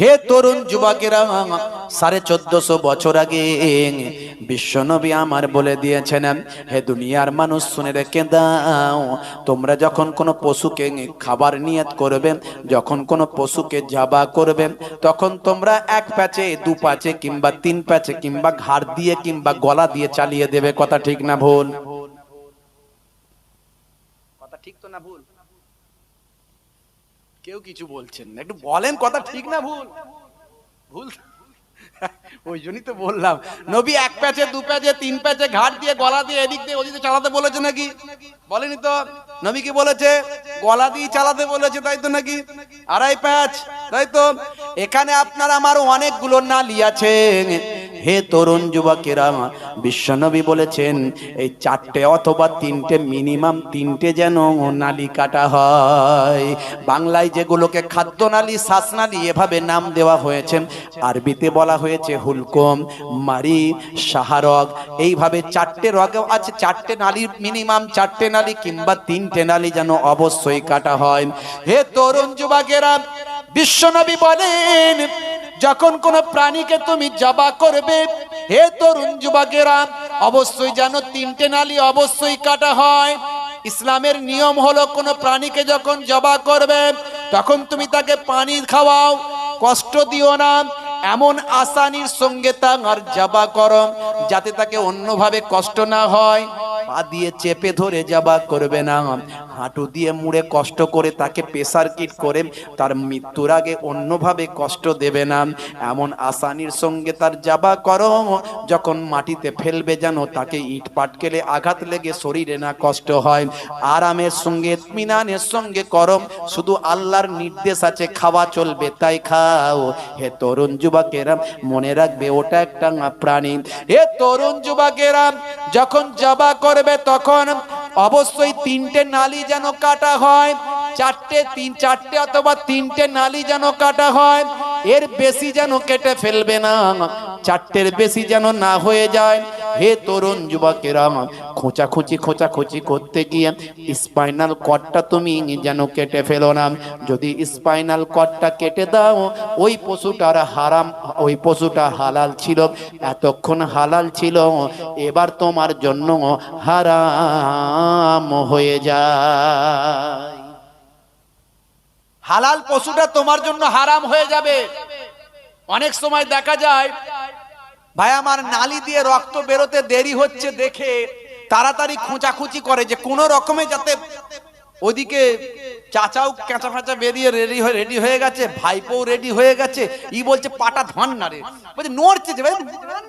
হে তরুণ যুবকেরা, সাড়ে চোদ্দশো বছর আগে বিশ্বনবী আমার বলে দিয়েছেন, হে দুনিয়ার মানুষ শুনে রেখে দাও, তোমরা যখন কোনো পশুকে খাবার নিয়ত করবে, যখন কোনো পশুকে জাবা করবে, তখন তোমরা এক প্যাচে, দু প্যাচে কিংবা তিন প্যাচে কিংবা ঘাড় দিয়ে কিংবা গলা দিয়ে চালিয়ে দেবে, কথা ঠিক না ভুল? কথা ঠিক তো না ভুল? কেউ কিছু বলছেন না। একটু বলেন কথা ঠিক না ভুল? ভুল ওই জন্যই তো বললাম। নবী এক প্যাচে, দু প্যাচে, তিন প্যাচে ঘাট দিয়ে, গলা দিয়ে, এদিক দিয়ে, ওদিকে চালাতে বলেছে নাকি? বলেনি তো? নবী কি বলেছে? গলা দিয়ে চালাতে বলেছে, তাই তো নাকি? আড়াই প্যাচ, তাই তো? এখানে আপনার আমার অনেকগুলো নালি আছে। হে তরুণ যুবকেরা, বিশ্বনবী বলেছেন, এই চারটে অথবা তিনটে মিনিমাম তিনটে যেন নালি কাটা হয়। বাংলায় যেগুলোকে খাদ্য নালী শ্বাসনালী এভাবে নাম দেওয়া হয়েছে, আরবিতে বলা হয়েছে হুলকম, মারি সাহারগ এইভাবে চারটে রগ আছে, চারটে নালী মিনিমাম চারটে নালী কিংবা তিনটে নালী যেন অবশ্যই কাটা হয়। হে তরুণ যুবকেরা, বিশ্বনবী বলেন যখন কোন প্রাণীকে তুমি জবা করবে, হে তরুণ যুবকেরা, অবশ্যই যেন তিনটে নালী অবশ্যই কাটা হয়। ইসলামের নিয়ম হলো, কোন প্রাণীকে যখন জবা করবে, তখন তুমি তাকে পানি খাওয়াও, কষ্ট দিও না, এমন আসানির সঙ্গে তার জবা করো, যাতে তাকে অন্যভাবে কষ্ট না হয়। পা দিয়ে চেপে ধরে যাবা করবে না। হাঁটু দিয়ে মুড়ে কষ্ট করে তাকে প্রেসার কিট করে তার মৃত্যুর আগে অন্যভাবে কষ্ট দেবে না। এমন আসানির সঙ্গে তার যাবা করো। যখন মাটিতে ফেলবে যেন তাকে ইট পাটকেলে আঘাত লেগে শরীরে না কষ্ট হয়। আরামের সঙ্গে, ইতমিনানের সঙ্গে করম শুধু আল্লাহর নির্দেশ আছে, খাওয়া চলবে, তাই খাও। হে তরুণ যুবকেরা, মনে রাখবে ওটা একটা প্রাণী। হে তরুণ যুবকেরা, যখন জবা করবে তখন অবশ্যই তিনটে নালি যেন কাটা হয়, চারটে, তিন, চারটে অথবা তিনটে নালি যেন কাটা হয়, এর বেশি যেন কেটে ফেলবে না, চারটের বেশি যেন না হয়ে যায়। হে তরুণ যুবকেরা খোঁচাখুচি খোঁচাখুচি করতে গিয়ে স্পাইনাল কর্ডটা তুমি যেন কেটে ফেলো না। যদি স্পাইনাল কর্ডটা কেটে দাও, ওই পশুটার হারাম, ওই পশুটা হালাল ছিল, এতক্ষণ হালাল ছিল, এবার তোমার জন্য হারাম। হয়ে যায়। হালাল পশুটা তোমার জন্য হারাম হয়ে যাবে। অনেক সময় দেখা যায়, ভাই আমার নালি দিয়ে রক্ত বেরোতে দেরি হচ্ছে দেখে তাড়াতাড়ি খোঁচাখুচি করে যে কোনো রকমে যাতে ওদিকে চাচাও কেঁচা ফেঁচা বেরিয়ে রেডি হয়ে রেডি হয়ে গেছে ভাইপোও রেডি হয়ে গেছে। ই বলছে পাটা ধন না রে। বলছে নড়ছে যে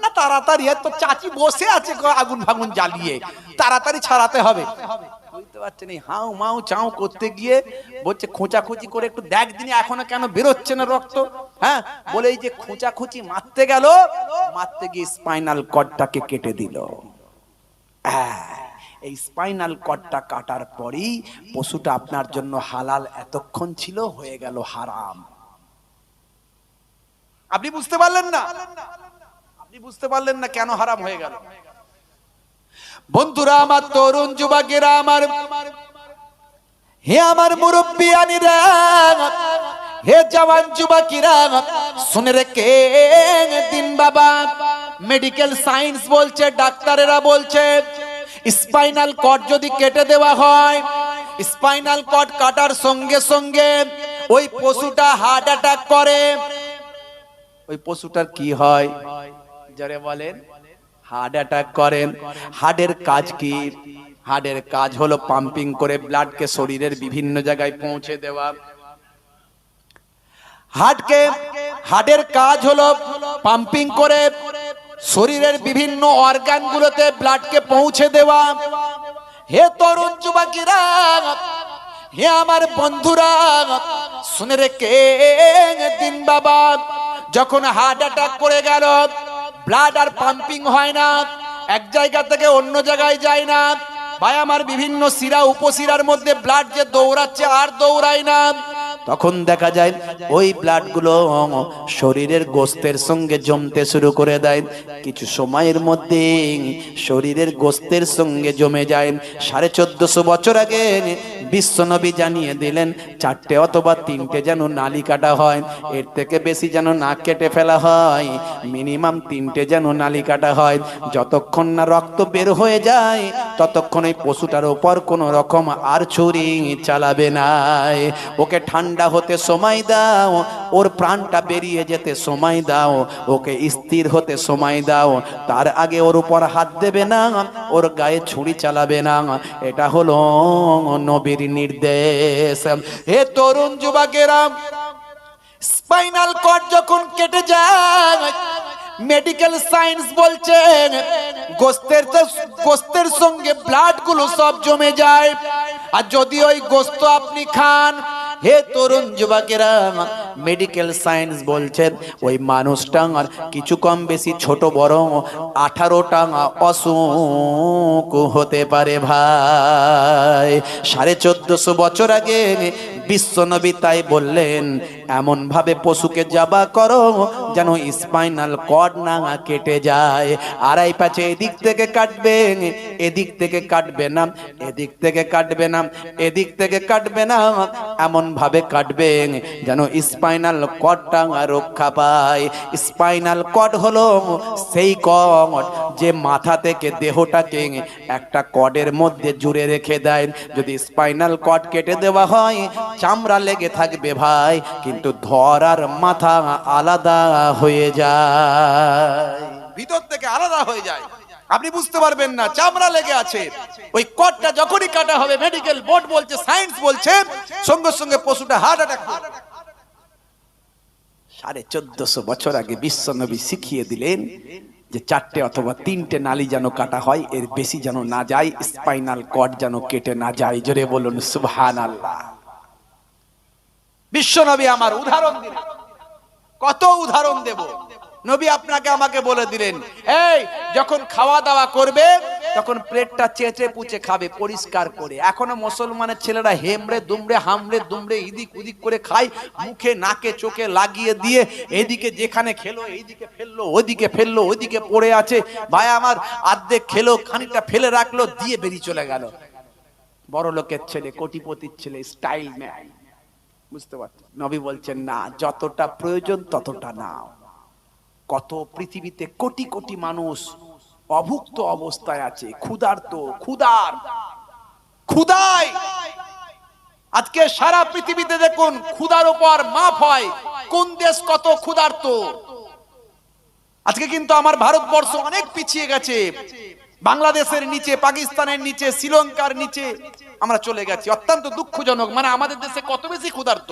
না তাড়াতাড়ি তো চাচি বসে আছে আগুন ফাগুন জ্বালিয়ে। তাড়াতাড়ি ছাড়াতে হবে। বুঝতে পারছেন হাউ মাউ চাউ করতে গিয়ে বলছে খোঁচাখুচি করে একটু দেখ কেন বেরোচ্ছে না রক্ত? হ্যাঁ বলে এই যে খোঁচাখুচি মারতে গেল মারতে গিয়ে স্পাইনাল কর্ডটাকে কেটে দিল। হ্যাঁ, এই স্পাইনাল কর্ডটা কাটার পরেই পশুটা আপনার জন্য হালাল এতক্ষণ ছিল, হয়ে গেল হারাম। আপনি বুঝতে পারলেন না? আপনি বুঝতে পারলেন না কেন হারাম হয়ে গেল? বন্ধুরা, আমার তরুণ যুবকেরা, আমার হে আমার মুরব্বী আনিরা হে জওয়ান যুবকেরা, শুনে রেখে দিন বাবা। মেডিকেল সায়েন্স বলছে, ডাক্তারেরা বলছে স্পাইনাল কর্ড যদি কেটে দেওয়া হয়, স্পাইনাল কর্ড কাটার সঙ্গে সঙ্গে ওই পশুটা হার্ট অ্যাটাক করে। ওই পশুটার কি হয়? যারে বলেন, হার্ট অ্যাটাক করেন। হার্টের কাজ কি? হার্টের কাজ হলো পাম্পিং করে ব্লাডকে শরীরের বিভিন্ন জায়গায় পৌঁছে দেওয়া। হার্টকে, হার্টের কাজ হলো পাম্পিং করে শরীরের বিভিন্ন অর্গানগুলোতে ব্লাডকে পৌঁছে দেওয়া। হে তরুণ যুবকেরা, হে আমার বন্ধুরা, শুনে রেখে দিন বাবা, যখন হার্ট অ্যাটাক করে গেল ব্লাড আর পাম্পিং হয় না, এক জায়গা থেকে অন্য জায়গায় যায় না ভাই আমার বিভিন্ন শিরা উপশিরার মধ্যে ব্লাড যে দৌড়াচ্ছে আর দৌড়ায় না। তখন দেখা যায় ওই ব্লাডগুলো শরীরের গোস্তের সঙ্গে জমতে শুরু করে দেয়। কিছু সময়ের মধ্যে শরীরের গোস্তের সঙ্গে জমে যায়। সাড়ে চোদ্দশো বছর আগে বিশ্বনবী জানিয়ে দিলেন, চারটে অথবা তিনটে যেন নালি কাটা হয়, এর থেকে বেশি যেন না কেটে ফেলা হয় মিনিমাম তিনটে যেন নালি কাটা হয়। যতক্ষণ না রক্ত বের হয়ে যায় ততক্ষণ পশুটার ওপর কোনো রকম আর ছুরি চালাবে না ওকে ঠান্ডা হতে সময় দাও, ওর প্রাণটা বেরিয়ে যেতে সময় দাও, ওকে স্থির হতে সময় দাও। তার আগে ওর উপর হাত দেবে না, ওর গায়ে ছুরি চালাবে না। এটা হলো নবীর নির্দেশ। হে তরুণ যুবকেরা, স্পাইনাল কর্ড যখন কেটে যায় মেডিকেল সায়েন্স বলছেন, গোস্তের গোস্তের সঙ্গে ব্লাডগুলো সব জমে যায়। আর যদি ওই গোস্ত আপনি খান, হে তরুণ যুবকেরা মেডিকেল সায়েন্স বলছেন, ওই মানুষটা আর কিছু কম বেশি ছোট বড় আঠারো আঠারোটা অসুখ হতে পারে ভাই। সাড়ে চোদ্দশো বছর আগে বিশ্বনবী তাই বললেন এমন ভাবে পশুকে জাবা করো যেন স্পাইনাল কর্ড না কেটে যায়। আড়াই পাচে এদিক থেকে কাটবে, এদিক থেকে কাটবে না, এদিক থেকে কাটবে না, এদিক থেকে কাটবে না এমন ভাবে কাটবে যেন স্পাইনাল কর্ডটা রক্ষা পায়। স্পাইনাল কর্ড হলো সেই কর্ড যে মাথা থেকে দেহটাকে একটা কর্ডের মধ্যে জুড়ে রেখে দেয়। যদি স্পাইনাল কর্ড কেটে দেওয়া হয়, চামড়া লেগে থাকবে ভাই। কিন্তু ধরার মাথা আলাদা হয়ে যায়। ভিতর থেকে আলাদা হয়ে যায়। আপনি বুঝতে পারবেন না, চামড়া লেগে আছে। ওই কটটা যখনই কাটা হবে মেডিকেল বোর্ড বলছে সায়েন্স বলছে, সঙ্গে সঙ্গে পশুটা হার্ট অ্যাটাক সাড়ে চোদ্দশো বছর আগে বিশ্বনবী শিখিয়ে দিলেন যে চারটে অথবা তিনটে নালি যেন কাটা হয়, এর বেশি যেন না যায় স্পাইনাল কর্ড যেন কেটে না যায়। জোরে বলুন সুবহান আল্লাহ বিশ্বনবী আমার উদাহরণ দিলেন। কত উদাহরণ দেব? নবী আপনাকে আমাকে বলে দিলেন, এই, যখন খাওয়া দাওয়া করবে, তখন প্লেটটা চেঁচে পুচে খাবে, পরিষ্কার করে। এখনও মুসলমানের ছেলেরা হেমড়ে, দুমড়ে, হামড়ে, দুমড়ে, ইদিক উদিক করে খায়, মুখে, নাকে, চোখে লাগিয়ে দিয়ে এদিকে যেখানে খেলো, এইদিকে ফেলল ওইদিকে ফেলল ওইদিকে পড়ে আছে। ভাই আমার আর্ধেক খেলো, খানিকটা ফেলে রাখল, দিয়ে বেরিয়ে চলে গেল। বড় লোকের ছেলে, কোটিপতির ছেলে, স্টাইল ম্যান। বুঝতে পারছেন নবী বলছেন, না, যতটা প্রয়োজন ততটা নাও। কত পৃথিবীতে কোটি কোটি মানুষ অভুক্ত অবস্থায় আছে, ক্ষুধার্ত, ক্ষুধার, ক্ষুধায়। আজকে সারা পৃথিবীতে দেখুন, ক্ষুধার উপর মাফ হয়, কোন দেশ কত ক্ষুধার্ত। আজকে কিন্তু আমার ভারতবর্ষ অনেক পিছিয়ে গেছে। বাংলাদেশের নিচে, পাকিস্তানের নিচে, শ্রীলঙ্কার নিচে আমরা চলে গেছি। অত্যন্ত দুঃখজনক মানে আমাদের দেশে কত বেশি ক্ষুধার্ত।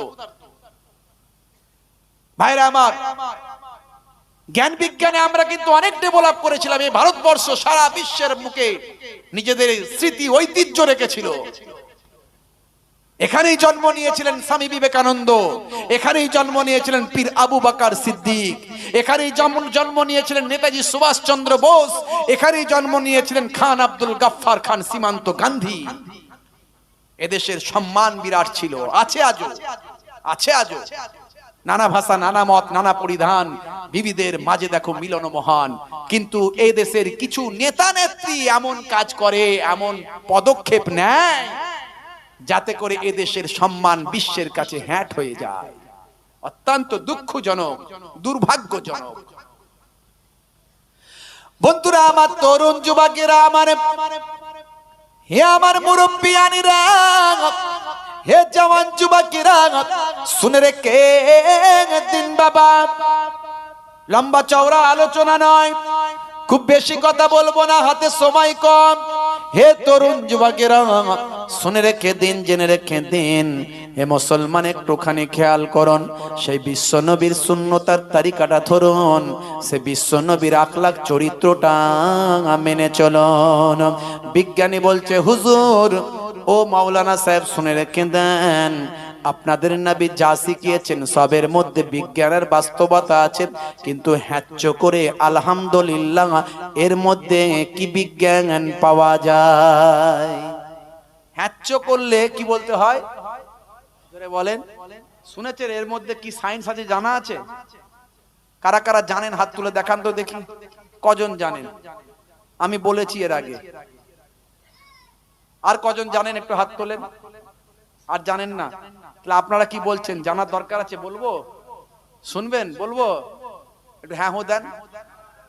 ভাইরা আমার, জ্ঞান বিজ্ঞানে আমরা কিন্তু অনেক ডেভেলপ করেছিলাম, এই ভারতবর্ষ সারা বিশ্বের মুখে নিজেদের স্মৃতি, ঐতিহ্য রেখেছিল। এখানেই জন্ম নিয়েছিলেন স্বামী বিবেকানন্দ। এখানেই জন্ম নিয়েছিলেন পীর আবু বাকার সিদ্দিক। এখানেই জন্ম নিয়েছিলেন নেতাজি সুভাষচন্দ্র বোস। এখানেই জন্ম নিয়েছিলেন খান আব্দুল গাফফার খান সীমান্ত গান্ধী। এদেশের সম্মান বিরাট ছিল। আছে আজও। আছে আজও। নানা ভাষা, নানা মত, নানা পরিধান। বিবিদের মাঝে দেখো মিলন মহান। কিন্তু এই দেশের কিছু নেতা নেত্রী এমন কাজ করে, এমন পদক্ষেপ নেয়। যাতে করে এ দেশের সম্মান বিশ্বের কাছে হ্যাট হয়ে যায়। অত্যন্ত দুঃখজনক, দুর্ভাগ্যজনক। বন্ধুরা, আমার তরুণ যুবকেরা, আমার হে আমার মুরব্বিয়ানিরা, হে জওয়ান যুবকেরা, শুনে রেখে দিন বাবা। লম্বা চওড়া আলোচনা নয়, খুব বেশি কথা বলব না, হাতে সময় কম। হে তরুণ যুবকেরা শুনে রেখে দিন, জেনে রেখে দিন। হে মুসলমান, একটুখানি খেয়াল করুন, সেই বিশ্ব নবীর শূন্যতার তালিকাটা ধরুন, সে বিশ্ব নবীর আখলাখ চরিত্রটা মেনে চলুন। বিজ্ঞানী বলছে, হুজুর, ও মাওলানা সাহেব, শুনে রেখে দেন, আপনাদের নাবি যা শিখিয়েছেন সবের মধ্যে বিজ্ঞানের বাস্তবতা আছে, কিন্তু হ্যাচ্চ করে আলহামদুলিল্লাহ, এর মধ্যে কি বিজ্ঞান পাওয়া যায়? হ্যাচ্চ করলে কি বলতে হয়? বলেন। শুনেছেন এর মধ্যে কি সায়েন্স আছে, জানা আছে? কারা কারা জানেন? হাত তুলে দেখান তো দেখি। কজন জানেন? আমি বলেছি এর আগে। আর কজন জানেন? একটু হাত তোলেন। আর জানেন না। তাহলে আপনারা কি বলছেন? জানার দরকার আছে, বলব? শুনবেন? বলব? একটু হ্যাঁ হো দেন।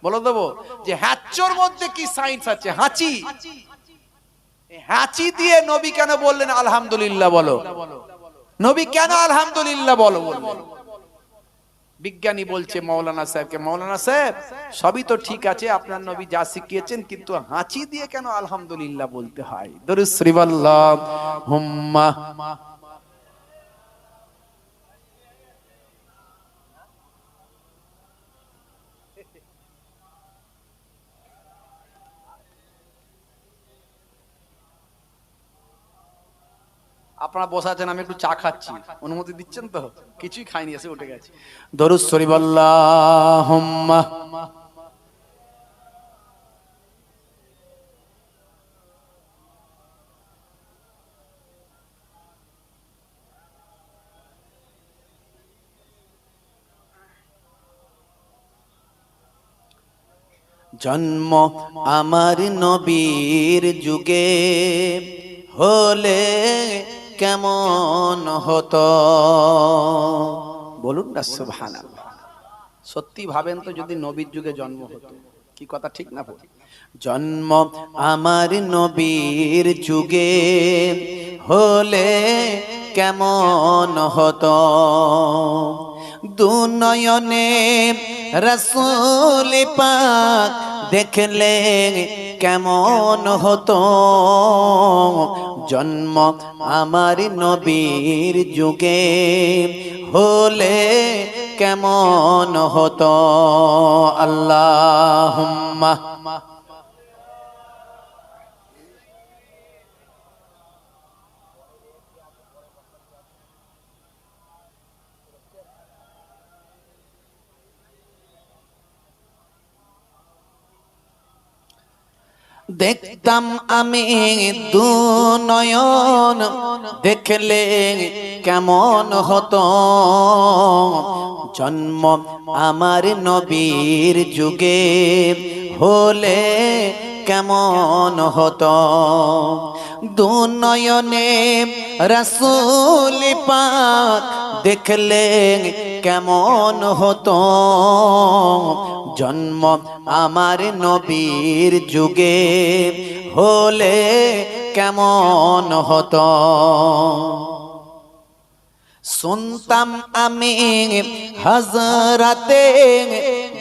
বলে দেবো যে হ্যাচোর মধ্যে কি সায়েন্স আছে? হাঁচি। হাঁচি দিয়ে নবী কেন বললেন, আলহামদুলিল্লাহ বলো। নবী কেন আলহামদুলিল্লাহ বলো বিজ্ঞানী বলছে মৌলানা সাহেবকে, মৌলানা সাহেব, সবই তো ঠিক আছে, আপনার নবী যা শিখিয়েছেন, কিন্তু হাঁচি দিয়ে কেন আলহামদুলিল্লাহ বলতে হয়? দরুদ শ্রীবাল্লাহ, হুম্মা। আপনারা বসে আছেন আমি একটু চা খাচ্ছি। অনুমতি দিচ্ছেন তো? কিছুই খাইনি এসে উঠে গেছে। দরুদ শরীফাল্লাহ জন্ম আমার নবীর যুগে হলে কেমন হতো? বলুন না, সুবহানাল্লাহ। সত্যি ভাবেন তো যদি নবীর যুগে জন্ম হতো। কি কথা, ঠিক না জন্ম আমার নবীর যুগে হলে কেমন হতো? দুনয়নে রসুল পাক দেখলে কেমন হতো? জন্ম আমার নবীর যুগে হলে কেমন হতো? আল্লাহ দেখতাম আমি দু নয়ন, দেখলে কেমন হতো? জন্ম আমার নবীর যুগে হলে কেমন হতো? দু নয়নে রসুল পাক দেখলে কেমন হতো? জন্ম আমার নবীর যুগে হলে কেমন হতো? শুনতাম আমি হজরতে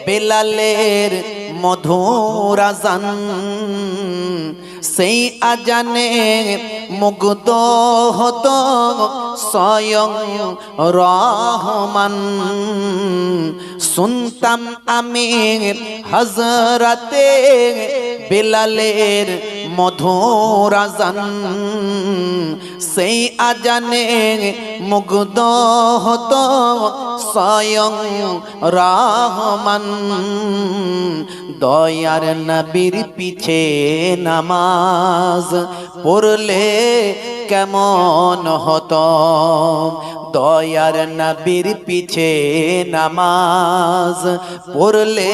বেলালের মধুর আজান। সেই আজানে মুগ্ধ হত স্বয়ং রহমান। শুনতাম আমি হজরতে বেলালের মধুর সেই আজানে মুগ্ধ হতো স্বয়ং রহমান। দয়ার নবীর পিছে নামাজ পড়লে কেমন হতো? দয়ার নবীর পিছে নামাজ পড়লে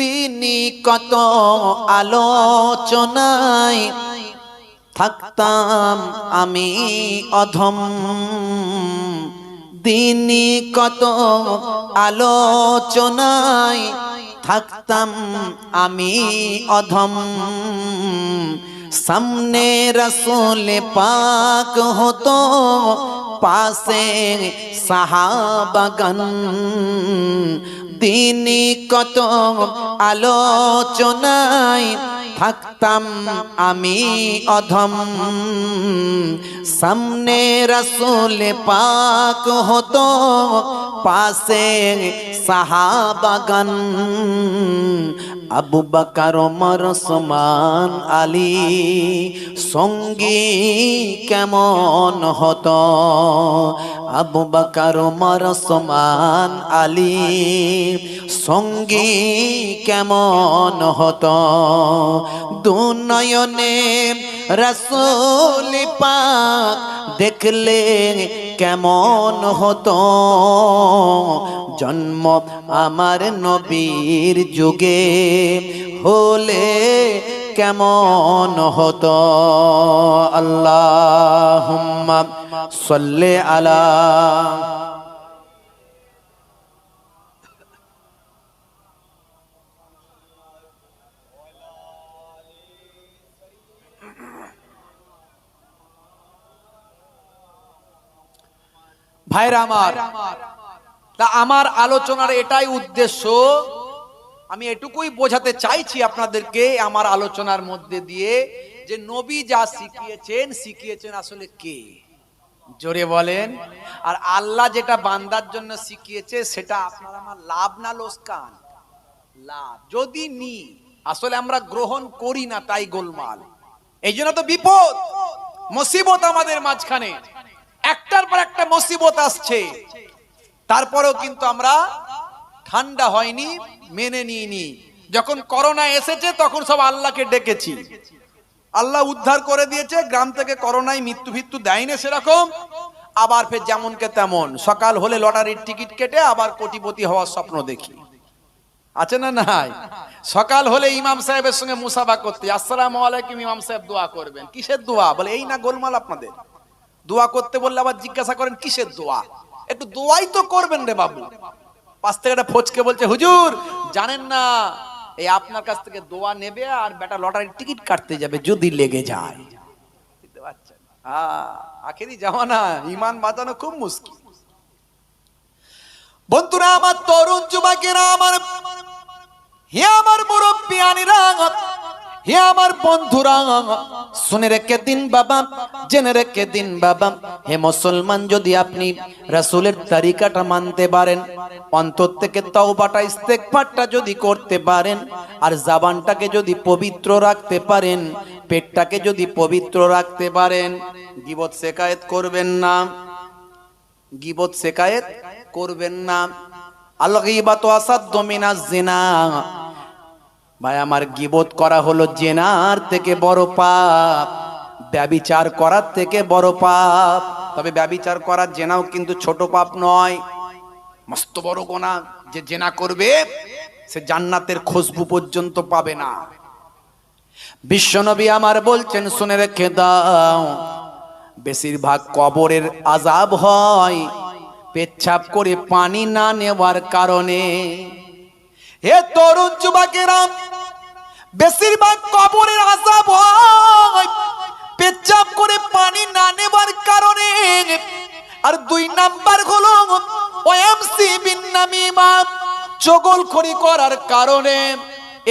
দিনী কত আলোচনায় থাকতাম আমি অধম। দিনী কত আলোচনায় থাকতাম আমি অধম। সামনে রসুল পাক হতো পাশে সাহাবাগান দিনই কত আলোচনায় থাকতাম আমি অধম। সামনে রসুল পাক হতো পাশে সাহাবাগান। আবু বাকার, ওমর সমান আলী সঙ্গী কেমন হত? আবু বাকার, ওমর সমান আলী সঙ্গী কেমন হতো? দুনয়নে রসুল দেখলে কেমন হতো? জন্ম আমার নবীর যুগে হলে কেমন হতো? আল্লাহ সল্লে আলা ভাইরা আমার, তা আমার আলোচনার এটাই উদ্দেশ্য। আমি এটুকুই বোঝাতে চাইছি আপনাদেরকে আমার আলোচনার মধ্যে দিয়ে যে নবী যা শিখিয়েছেন শিখিয়েছেন আসলে কে? জোরে বলেন। আর আল্লাহ যেটা বান্দার জন্য শিখিয়েছে, সেটা আপনার আমার লাভ না লোসকান লাভ। যদি নি, আসলে আমরা গ্রহণ করি না তাই গোলমাল। এই জন্য তো বিপদ, মুসিবত আমাদের মাঝখানে। একটার পর একটা মুসিবত আসছে। তারপরেও কিন্তু আমরা ঠান্ডা হয়নি, মেনে নিইনি। যখন করোনা এসেছে, তখন সব আল্লাহকে ডেকেছি। আল্লাহ উদ্ধার করে দিয়েছে, গ্রাম থেকে করোনায় মৃত্যু ফিত্যু দেয়নি সেরকম, আবার ফের যেমনকে তেমন। সকাল হলে লটারির টিকিট কেটে আবার কোটিপতি হওয়ার স্বপ্ন দেখি। আছে না নাই? সকাল হলে ইমাম সাহেবের সঙ্গে মুসাফা করতে, আসসালামু আলাইকুম ইমাম সাহেব দোয়া করবেন। কিসের দোয়া? বলে, এই না গোলমাল আপনাদের। দোয়া করতে বললে আবার জিজ্ঞাসা করেন, কিসের দোয়া? একটু দোয়াই তো করবেন রে বাবু। পাশ থেকে একটা ফচকে বলছে, হুজুর, জানেন না, এই আপনার কাছ থেকে দোয়া নেবে আর বেটা লটারির টিকিট কাটতে যাবে যদি লেগে যায়। বুঝতে পারছেন? হ্যাঁ আখেরি ইমান বাঁচানো খুব মুশকিল। বন্ধুরা, আমার তরুণ যুবকেরা, আমার হে আমার মুরব্বিয়ানিরা হে আমার বন্ধুরা, শুনে রেখে দিন বাবা, জেনে রেখে দিন বাবা। হে মুসলমান, যদি আপনি রাসূলের তরিকাটা মানতে পারেন, অন্তর থেকে তওবাটা, ইস্তেগফারটা যদি করতে পারেন, আর জাবানটাকে যদি পবিত্র রাখতে পারেন, পেটটাকে যদি পবিত্র রাখতে পারেন, গিবত শেকায়েত করবেন না। গিবত শেকায়েত করবেন না। আল গীবাতু আসাদ্দু মিনাজ জিনা ভাই, আমার গিবোধ করা হলো জেনার থেকে বড় পাপ, ব্যবিচার করার থেকে বড় পাপ। তবে ব্যবিচার করার জেনাও কিন্তু ছোট পাপ নয়। মস্ত বড় গোনা, যে জেনা করবে, সে জান্নাতের খুশবু পর্যন্ত পাবে না। বিশ্বনবী আমার বলছেন, শুনে রেখে দাও, বেশিরভাগ কবরের আজাব হয়। পেচ্ছাপ করে পানি না নেওয়ার কারণে হে তরুণ যুবকেরা, বেশিরভাগ কবরের আজাব হয়। পেচ্ছাপ করে পানি না নেবার কারণে। আর দুই নাম্বার হলো ওএমসি বিন নামিমা চগলখড়ি করার কারণে।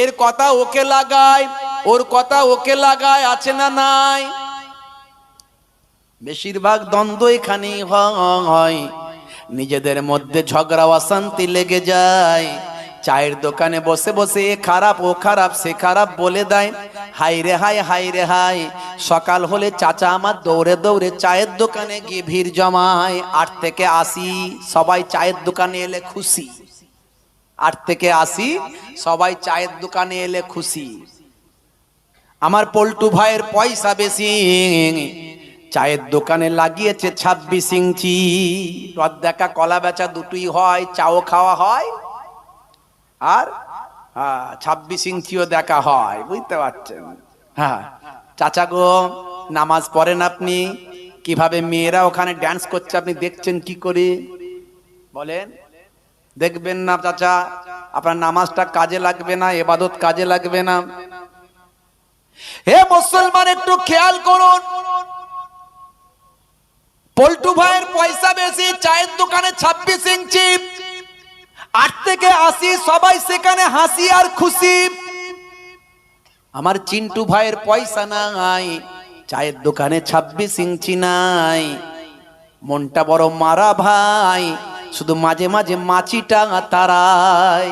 এর কথা ওকে লাগায়, ওর কথা ওকে লাগায়, আছে না নাই? বেশিরভাগ দ্বন্দ্ব এখানেই হয়। নিজেদের মধ্যে ঝগড়া, অশান্তি লেগে যায়। চায়ের দোকানে বসে বসে এ খারাপ, ও খারাপ, সে খারাপ বলে দেয়। হাই রে হাই হাই রে হাই, সকাল হলে চাচা আমার দৌড়ে দৌড়ে চায়ের দোকানে গিয়ে ভিড় জমায়। আট থেকে আসি সবাই চায়ের দোকানে এলে খুশি। আট থেকে আসি সবাই চায়ের দোকানে এলে খুশি। আমার পল্টু ভাইয়ের পয়সা বেশি, চায়ের দোকানে লাগিয়েছে ছাব্বিশ ইঞ্চি। রদ দেখা, কলা বেচা দুটোই হয়, চাও খাওয়া হয়। আর ছাব্বিশ ইঞ্চিও দেখা হয়, বুঝতে পারছেন? হ্যাঁ চাচা গো, নামাজ পড়েন আপনি? কীভাবে মেয়েরা ওখানে ড্যান্স করছে, আপনি দেখছেন কি করে? বলেন। দেখবেন না চাচা, আপনার নামাজটা কাজে লাগবে না, এবাদত কাজে লাগবে না। হে মুসলমান, একটু খেয়াল করুন। পল্টু ভাইয়ের পয়সা বেশি, চায়ের দোকানে ছাব্বিশ ইঞ্চি। আট থেকে আসি সবাই সেখানে হাসি আর খুশি। আমার চিন্টু ভাইয়ের পয়সা নাই, চায়ের দোকানে ছাব্বিশ ইঞ্চি নাই। মনটা বড় মারা ভাই, শুধু মাঝে মাঝে মাছিটা তারায়।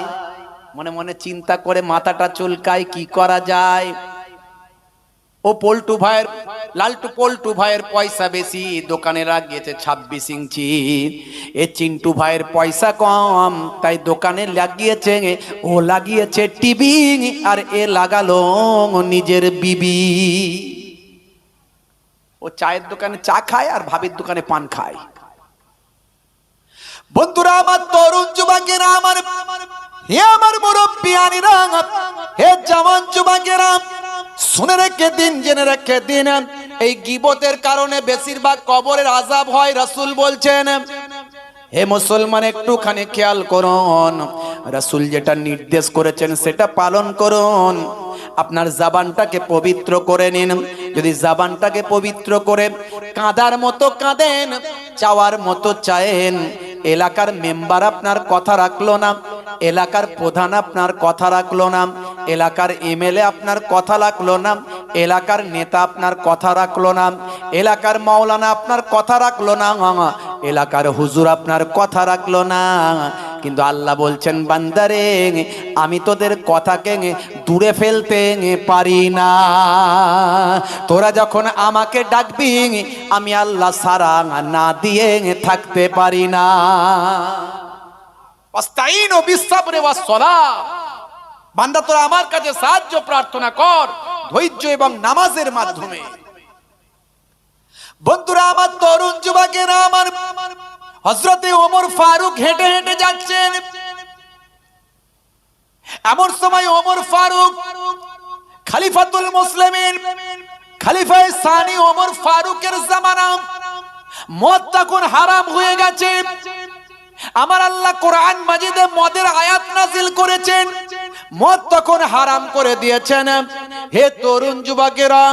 মনে মনে চিন্তা করে মাথাটা চুলকায়, কি করা যায়? ও পল্টু ভাইয়ের, লালটু পল্টু ভাইয়ের পয়সা বেশি। দোকানে লাগিয়েছে ছাব্বিশ ইঞ্চি। এ চিন্টু ভাইয়ের পয়সা কম, তাই দোকানে লাগিয়েছে। ও লাগিয়েছে টিভি, আর এ লাগালো নিজের বিবি। ও চায়ের দোকানে চা খায়, আর ভাবির দোকানে পান খায়। বন্ধুরা, আমার তরুণ যুবকেরা, আমার হে আমার মুরব্বিয়ানিরা হে জওয়ান যুবকেরা শুনে রেখে দিন, জেনে রেখে দিন। এই গিবতের কারণে বেশিরভাগ কবরের আজাব হয়, রাসূল বলছেন, হে মুসলমান, একটুখানি খেয়াল করুন। রাসূল যেটা নির্দেশ করেছেন, সেটা পালন করুন। আপনার জাবানটাকে পবিত্র করে নিন। যদি জাবানটাকে পবিত্র করে কাঁদার মতো কাঁদেন, চাওয়ার মতো চায়েন। এলাকার মেম্বার আপনার কথা রাখল না, এলাকার প্রধান আপনার কথা রাখল না এলাকার এমএলএ আপনার কথা রাখল না, এলাকার নেতা আপনার কথা রাখল না, এলাকার মাওলানা আপনার কথা রাখল না, এলাকার হুজুর আপনার কথা রাখল না। কিন্তু আল্লাহ বলছেন বান্দারে আমি তোদের কথাকে দূরে ফেলতে পারি না। তোরা যখন আমাকে ডাকবি, আমি আল্লাহ সারা না দিয়ে থাকতে পারি না। অস্তাইন ও বিসাবরে ওয়াস সালাহ বান্দা, তোরা আমার কাছে সাহায্য, প্রার্থনা কর, ধৈর্য এবং নামাজের মাধ্যমে। বন্ধুরা, আমার তরুণ যুবকেরা, আমার হজরতে ওমর ফারুক হেঁটে হেঁটে যাচ্ছেন। এমন সময় ওমর ফারুক খালিফাতুল মুসলিমিন, খালিফায়ে সানি ওমর ফারুকের জামানা, মদ তখন হারাম হয়ে গেছে। আমার আল্লাহ কোরআন মাজিদে মদের আয়াত নাজিল করেছেন। মদ তখন হারাম করে দিয়েছেন। হে তরুণ যুবকেরা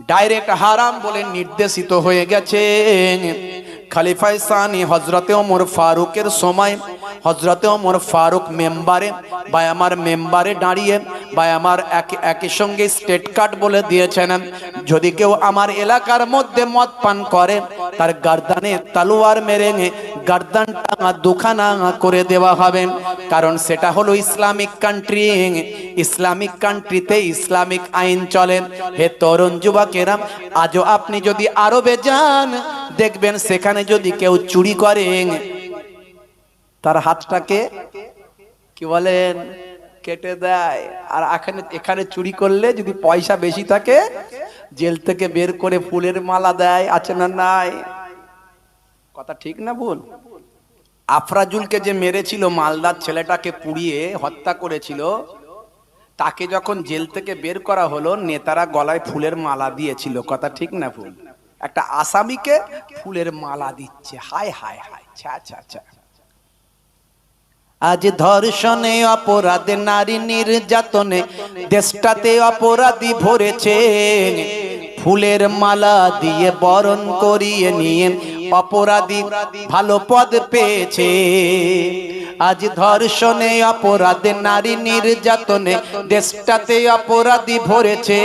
ডাইরেক্ট হারাম বলে নির্দেশিত হয়ে গেছে। খালিফাই সানি হজরতে ওমর ফারুকের সময় হজরতে ওমর ফারুক মেম্বারে বা আমার মেম্বারে দাঁড়িয়ে বা আমার এক একই সঙ্গে স্টেট কার্ড বলে দিয়েছেন। যদি কেউ আমার এলাকার মধ্যে মদ পান করে, তার গার্দানে তালুয়ার মেরে গার্দানটা দুখানা করে দেওয়া হবে। কারণ সেটা হলো ইসলামিক কান্ট্রি ইসলামিক কান্ট্রিতে ইসলামিক আইন চলে। হে তরুণ যুবকেরা আজও আপনি যদি আরবে যান, দেখবেন সেখানে যদি কেউ চুরি করেন তার হাতটাকে কি বলেন, কেটে দেয়। আর এখানে এখানে চুরি করলে যদি পয়সা বেশি থাকে, জেল থেকে বের করে ফুলের মালা দেয়, আছে না নাই? কথা ঠিক না ভুল? আফরাজুলকে যে মেরেছিল, মালদার ছেলেটাকে পুড়িয়ে হত্যা করেছিল তাকে যখন জেল থেকে বের করা হলো, নেতারা গলায় ফুলের মালা দিয়েছিল। কথা ঠিক না ভুল? একটা আসামিকে ফুলের মালা দিচ্ছে। হায় হায় হায়, ছা ছা ছা। আজ ধর্ষণে অপরাধে নারী নির্যাতনে দেশটাতে অপরাধী ভরেছে। ফুলের মালা দিয়ে বরণ করিয়ে নিয়ে অপরাধী ভালো পদ পেয়েছে। আজ ধর্ষণে অপরাধে, নারী নির্যাতনে দেশটাতে অপরাধী ভরেছে।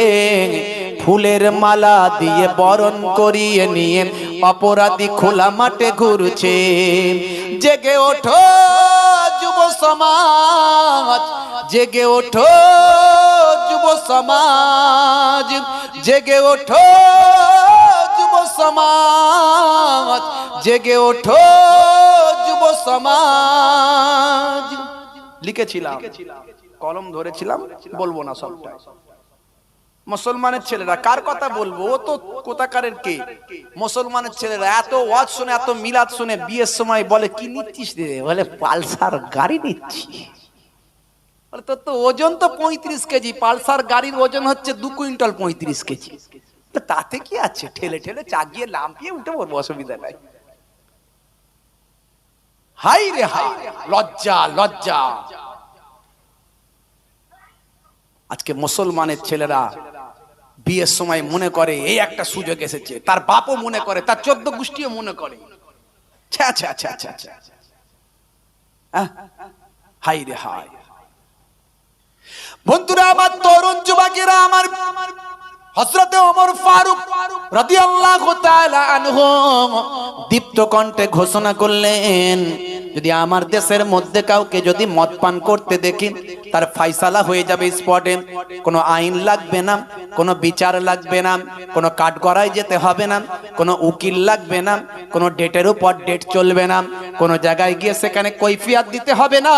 ফুলের মালা দিয়ে বরণ করিয়ে নিয়ে অপরাধী খোলা মাঠে ঘুরছে। জেগে ওঠো যুব সমাজ, জেগে ওঠো যুব সমাজ, জেগে ওঠো যুব সমাজ। জেগে ওঠো যুব সমাজ। লিখেছিলাম, কলম ধরেছিলাম, বলব না সবটা মুসলমানের ছেলেরা, কার কথা বলব? ও তো কোথাকারের কে? মুসলমানের ছেলেরা, এত ওয়াজ শুনে, এত মিলাদ শুনে বিয়ের সময় বলে, কি নিচ্ছিস রে? বলে, পালসার গাড়ি নিচ্ছি। তোর তো ওজন তো পঁয়ত্রিশ কেজি। পালসার গাড়ির ওজন হচ্ছে দু কুইন্টাল পঁয়ত্রিশ কেজি। তাতে কি আছে? ঠেলে ঠেলে চাগিয়ে লাম্পিয়ে উঠে পড়ব, অসুবিধা নাই। হাই রে হাই লজ্জা লজ্জা। আজকে মুসলমানের ছেলেরা বিয়ের সময় মনে করে এই একটা সুযোগ এসেছে। তার বাপও মনে করে তার চোদ্দ গোষ্ঠীও মনে করে। আহ, হাই রে হাই বন্ধুরা আমার তরুণ যুবকেরা আমার ফারুক রাদিয়াল্লাহু তাআলা আনহু দীপ্ত কণ্ঠে ঘোষণা করলেন যদি আমার দেশের মধ্যে কাউকে যদি মদ পান করতে দেখি তার ফাইসালা হয়ে যাবে স্পটে কোনো আইন লাগবে না, কোনো বিচার লাগবে না, কোনো কাঠগড়ায় যেতে হবে না, কোনো উকিল লাগবে না, কোনো ডেটের উপর ডেট চলবে না, কোনো জায়গায় গিয়ে সেখানে কৈফিয়াত দিতে হবে না।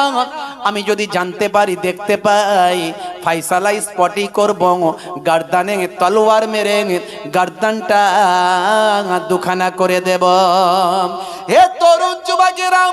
আমি যদি জানতে পারি, দেখতে পাই, ফাইসালা স্পটই করব, গার্দানে তলোয়ার মেরে গার্দানটা দুখানা করে দেব। হে তরুণ যুবকেরা